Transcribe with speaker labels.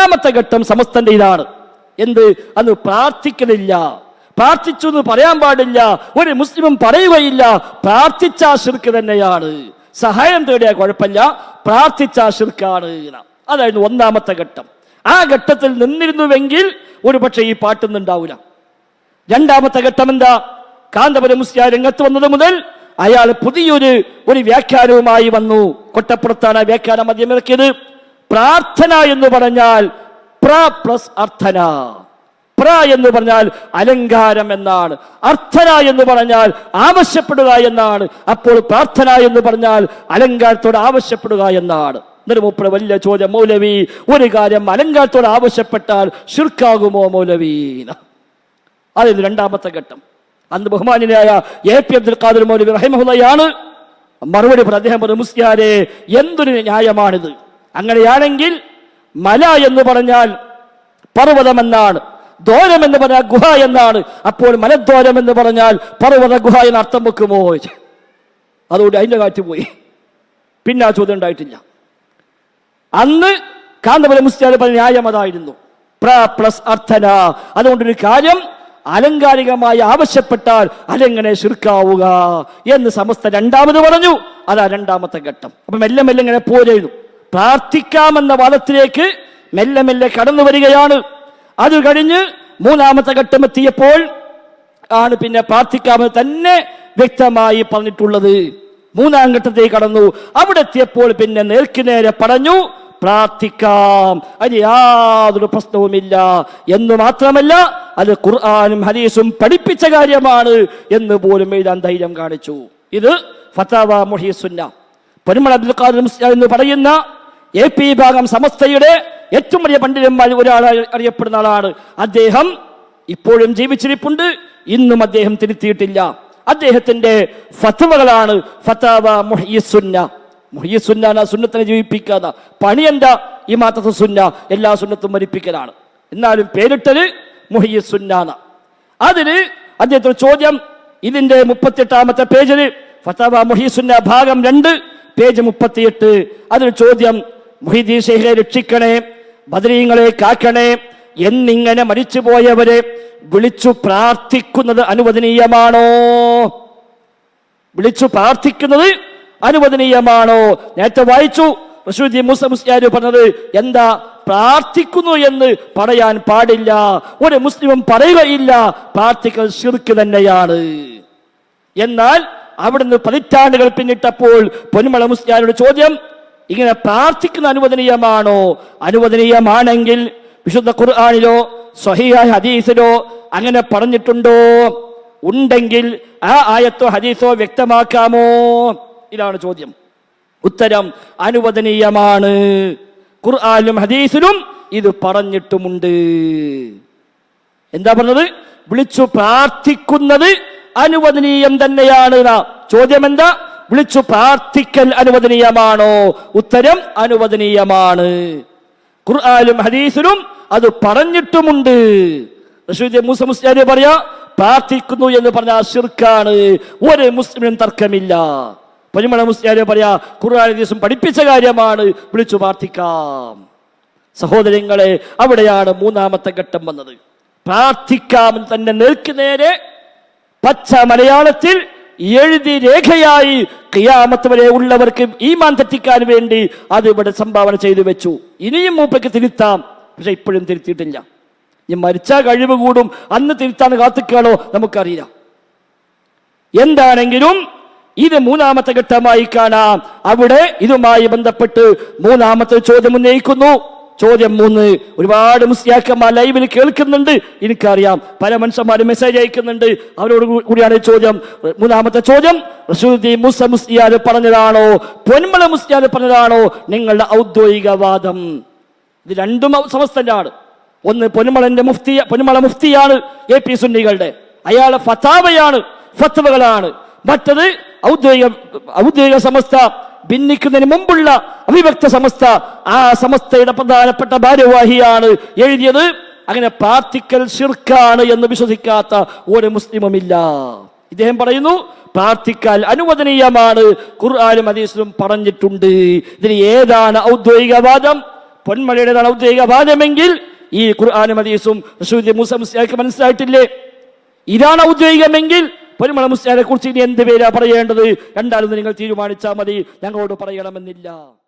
Speaker 1: ഒന്നാമത്തെ ഘട്ടം സമസ്തന്റെ ഇതാണ്. എന്ത്? അന്ന് പ്രാർത്ഥിക്കലില്ല. പ്രാർത്ഥിച്ചു എന്ന് പറയാൻ പാടില്ല. ഒരു മുസ്ലിമും പറയുകയില്ല. പ്രാർത്ഥിച്ച ശിർക്ക് തന്നെയാണ്. സഹായം തേടിയാൽ കുഴപ്പമില്ല. പ്രാർത്ഥിച്ച ശിർക്കാണ് അതായിരുന്നു ഒന്നാമത്തെ ഘട്ടം. ആ ഘട്ടത്തിൽ നിന്നിരുന്നുവെങ്കിൽ ഒരു പക്ഷേ ഈ പാട്ടൊന്നും ഉണ്ടാവില്ല രണ്ടാമത്തെ ഘട്ടം എന്താ? കാന്തപുരം മുസ്ലിം രംഗത്ത് വന്നത് മുതൽ അയാൾ പുതിയൊരു ഒരു വ്യാഖ്യാനവുമായി വന്നു. കൊട്ടപ്പുറത്താണ് വ്യാഖ്യാനം മദ്യം ഇറക്കിയത്. പ്രാർത്ഥന എന്ന് പറഞ്ഞാൽ പ്ര പ്ലസ് അർത്ഥന. പ്ര എന്ന് പറഞ്ഞാൽ അലങ്കാരം എന്നാണ്. അർത്ഥന എന്ന് പറഞ്ഞാൽ ആവശ്യപ്പെടുക എന്നാണ്. അപ്പോൾ പ്രാർത്ഥന എന്ന് പറഞ്ഞാൽ അലങ്കാരത്തോട് ആവശ്യപ്പെടുക എന്നാണ്. മൂപ്പര് വലിയ ചോദ്യം മൗലവി ഒരു കാര്യം അലങ്കാരത്തോട് ആവശ്യപ്പെട്ടാൽ ഷിർക്കാകുമോ മൗലവി? അതായത് രണ്ടാമത്തെ ഘട്ടം. അന്ന് ബഹുമാനായ എ പി അബ്ദുൽ ഖാദർ മൗലവി റഹിമഹുല്ലയാണ് മറുപടി പറഞ്ഞു അദ്ദേഹം പറഞ്ഞു മുസ്ലിയാരെ എന്തൊരു ന്യായമാണിത്? അങ്ങനെയാണെങ്കിൽ മല എന്ന് പറഞ്ഞാൽ പർവതമെന്നാണ്. ദ്വാരം എന്ന് പറഞ്ഞാൽ ഗുഹ എന്നാണ്. അപ്പോൾ മലദ്വാരം എന്ന് പറഞ്ഞാൽ പർവത ഗുഹ എന്ന് അർത്ഥം വെക്കുമോ? അതുകൊണ്ട് അതിന്റെ കാറ്റ് പോയി. പിന്നെ ആ ചോദ്യം ഉണ്ടായിട്ടില്ല. അന്ന് കാന്തപുരം മുസ്ലിയാർ പറഞ്ഞ ന്യായം അതായിരുന്നു. പ്ലസ് അർത്ഥന. അതുകൊണ്ടൊരു കാര്യം അലങ്കാരികമായി ആവശ്യപ്പെട്ടാൽ അതെങ്ങനെ ശുർക്കാവുക എന്ന് സമസ്ത രണ്ടാമത് പറഞ്ഞു. അതാ രണ്ടാമത്തെ ഘട്ടം. അപ്പം മെല്ലെ മെല്ലെ ഇങ്ങനെ പ്രാർത്ഥിക്കാമെന്ന വാദത്തിലേക്ക് മെല്ലെ മെല്ലെ കടന്നു വരികയാണ്. അത് കഴിഞ്ഞ് മൂന്നാമത്തെ ഘട്ടമെത്തിയപ്പോൾ ആണ് പിന്നെ പ്രാർത്ഥിക്കാമെന്ന് തന്നെ വ്യക്തമായി പറഞ്ഞിട്ടുള്ളത്. മൂന്നാം ഘട്ടത്തേക്ക് കടന്നു. അവിടെ എത്തിയപ്പോൾ പിന്നെ നേർക്കുനേരെ പറഞ്ഞു പ്രാർത്ഥിക്കാം. അതിന് യാതൊരു പ്രശ്നവുമില്ല. എന്ന് മാത്രമല്ല അത് ഖുർആാനും ഹദീസും പഠിപ്പിച്ച കാര്യമാണ് എന്ന് പോലും എഴുതാൻ ധൈര്യം കാണിച്ചു. ഇത് ഫതാവ മുഹീസുന്ന പെരുമൾ അബ്ദുൽ ഖാദർ എന്ന് പറയുന്ന എ പി വിഭാഗം സമസ്തയുടെ ഏറ്റവും വലിയ പണ്ഡിതന്മാർ ഒരാൾ അറിയപ്പെടുന്ന ആളാണ്. അദ്ദേഹം ഇപ്പോഴും ജീവിച്ചിരിപ്പുണ്ട്. ഇന്നും അദ്ദേഹം തിരുത്തിയിട്ടില്ല. അദ്ദേഹത്തിന്റെ ഫത്വകളാണ് ഫത്താവ മുഹയ്യസുന്ന. മുഹയ്യസുന്ന സുന്നത്തിനെ ജീവിപ്പിക്കാത്ത. പണി എന്താ? ഈ മാത്രത്തെ സുന്ന എല്ലാ സുന്നത്തും മരിപ്പിക്കലാണ്. എന്നാലും പേരിട്ടത് മുഹയ്യസുന്ന അതിന് അദ്ദേഹത്തിന് ചോദ്യം. ഇതിന്റെ മുപ്പത്തിയെട്ടാമത്തെ പേജിൽ ഫത്താവ മുഹീസുന്ന ഭാഗം രണ്ട് പേജ് മുപ്പത്തിയെട്ട്. അതിന് ചോദ്യം മുഹിദീൻ ഷെയ്ഖെ രക്ഷിക്കണേ ബദരീങ്ങളെ കാക്കണേ എന്നിങ്ങനെ മരിച്ചുപോയവരെ വിളിച്ചു പ്രാർത്ഥിക്കുന്നത് അനുവദനീയമാണോ? വിളിച്ചു പ്രാർത്ഥിക്കുന്നത് അനുവദനീയമാണോ? നേരത്തെ വായിച്ചു റഷീദ് മൂസ മുസ്ലിയാർ പറഞ്ഞത് എന്താ? പ്രാർത്ഥിക്കുന്നു എന്ന് പറയാൻ പാടില്ല ഒരു മുസ്ലിമും പറയുകയില്ല പ്രാർത്ഥിക്കൽ ശിർക്ക് തന്നെയാണ്. എന്നാൽ അവിടുന്ന് പതിറ്റാണ്ടുകൾ പിന്നിട്ടപ്പോൾ പൊന്മള മുസ്ലിയാരുടെ ചോദ്യം ഇങ്ങനെ പ്രാർത്ഥിക്കുന്ന അനുവദനീയമാണോ? അനുവദനീയമാണെങ്കിൽ വിശുദ്ധ ഖുർആാനിലോ സ്വഹിയായ ഹദീസിലോ അങ്ങനെ പറഞ്ഞിട്ടുണ്ടോ? ഉണ്ടെങ്കിൽ ആ ആയത്തോ ഹദീസോ വ്യക്തമാക്കാമോ? ഇതാണ് ചോദ്യം. ഉത്തരം അനുവദനീയമാണ്. ഖുർആാനിലും ഹദീസിലും ഇത് പറഞ്ഞിട്ടുമുണ്ട്. എന്താ പറഞ്ഞത്? വിളിച്ചു പ്രാർത്ഥിക്കുന്നത് അനുവദനീയം തന്നെയാണ്. ചോദ്യം എന്താ വിളിച്ചു പ്രാർത്ഥിക്കൽ അനുവദനീയമാണോ? ഉത്തരം അനുവദനീയമാണ്. ഖുർആാനും ഹദീസിലും അത് പറഞ്ഞിട്ടുമുണ്ട്. മൂസ മുസ്ലിം പറയാ? പ്രാർത്ഥിക്കുന്നു എന്ന് പറഞ്ഞാൽ ഷിർക്കാണ് ഒരു മുസ്ലിമിനും തർക്കമില്ല. പരിമള മുസ്ലിം പറയാ? ഖുർആൻ ഹദീസും പഠിപ്പിച്ച കാര്യമാണ്. വിളിച്ചു പ്രാർത്ഥിക്കാം. സഹോദരങ്ങളെ അവിടെയാണ് മൂന്നാമത്തെ ഘട്ടം വന്നത്. പ്രാർത്ഥിക്കാം തന്നെ നേർക്കുനേരെ പച്ച മലയാളത്തിൽ എഴുതി രേഖയായി കിയാമത്ത് വരെ ഉള്ളവർക്ക് ഈമാൻ തെറ്റിക്കാൻ വേണ്ടി അത് ഇവിടെ സംഭാവന ചെയ്തു വെച്ചു. ഇനിയും മൂപ്പയ്ക്ക് തിരുത്താം. പക്ഷെ ഇപ്പോഴും തിരുത്തിയിട്ടില്ല. ഇനി മരിച്ച കഴിവ് കൂടും. അന്ന് തിരുത്താൻ കാത്തിക്കാണോ നമുക്കറിയാം എന്താണെങ്കിലും ഇത് മൂന്നാമത്തെ ഘട്ടമായി കാണാം. അവിടെ ഇതുമായി ബന്ധപ്പെട്ട് മൂന്നാമത്തെ ചോദ്യം ഉന്നയിക്കുന്നു. ചോദ്യം മൂന്ന്. ഒരുപാട് മുസ്ലിയാക്കന്മാർ ലൈവിൽ കേൾക്കുന്നുണ്ട്. എനിക്കറിയാം പല മനുഷ്യന്മാർ മെസ്സേജ് അയക്കുന്നുണ്ട്. അവരോട് കൂടിയാണ് ചോദ്യം. മൂന്നാമത്തെ ചോദ്യം മുസ മൂസ മുസ്ലിയാർ പറഞ്ഞതാണോ? പൊന്മള മുസ്ലിയാർ പറഞ്ഞതാണോ? നിങ്ങളുടെ ഔദ്യോഗികവാദം. ഇത് രണ്ടും സമസ്തന്റാണ്. ഒന്ന് പൊന്മളന്റെ മുഫ്തി പൊന്മള മുഫ്തിയാണ് എ പി സുന്നികളുടെ. അയാളെ ഫത്താവയാണ് ഫത്തവകളാണ് മറ്റത് ഔദ്യോഗിക ഔദ്യോഗിക സമസ്ത ഭിന്നിക്കുന്നതിന് മുമ്പുള്ള അവിഭക്ത സമസ്ത ആ സമസ്തയുടെ പ്രധാനപ്പെട്ട ഭാരവാഹിയാണ് എഴുതിയത്. അങ്ങനെ പ്രാർത്ഥിക്കൽ ശിർക്കാണ് എന്ന് വിശ്വസിക്കാത്ത ഒരു മുസ്ലിമുമില്ല. ഇദ്ദേഹം പറയുന്നു പ്രാർത്ഥിക്കാൻ അനുവദനീയമാണ്. ഖുർആാനും ഹദീസിലും പറഞ്ഞിട്ടുണ്ട്. ഇതിന് ഏതാണ് ഔദ്യോഗിക വാദം പൊന്മഴയുടേതാണ് ഔദ്യോഗിക വാദമെങ്കിൽ ഈ ഖുർആാനും ഹദീസും മനസ്സിലായിട്ടില്ലേ? ഇതാണ് ഔദ്യോഗികമെങ്കിൽ പൊന്മള മുസ്ലിയാരെ കുറിച്ച് ഇനി എന്ത് പേരാ പറയേണ്ടത്? രണ്ടാലും നിങ്ങൾ തീരുമാനിച്ചാൽ മതി. ഞങ്ങളോട് പറയണമെന്നില്ല.